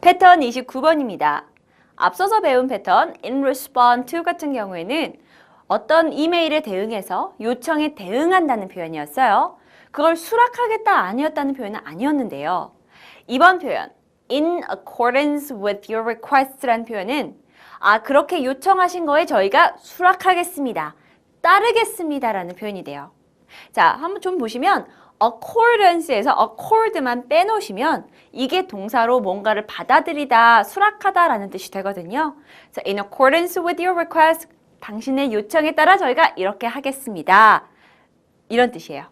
패턴 29번입니다. 앞서서 배운 패턴 in respond to 같은 경우에는 어떤 이메일에 대응해서 요청에 대응한다는 표현이었어요. 그걸 수락하겠다 아니었다는 표현은 아니었는데요. 이번 표현 in accordance with your request라는 표현은 아 그렇게 요청하신 거에 저희가 수락하겠습니다. 따르겠습니다라는 표현이 돼요. 자, 한번 좀 보시면 accordance에서 accord만 빼놓으시면 이게 동사로 뭔가를 받아들이다, 수락하다라는 뜻이 되거든요. 그래서 in accordance with your request, 당신의 요청에 따라 저희가 이렇게 하겠습니다. 이런 뜻이에요.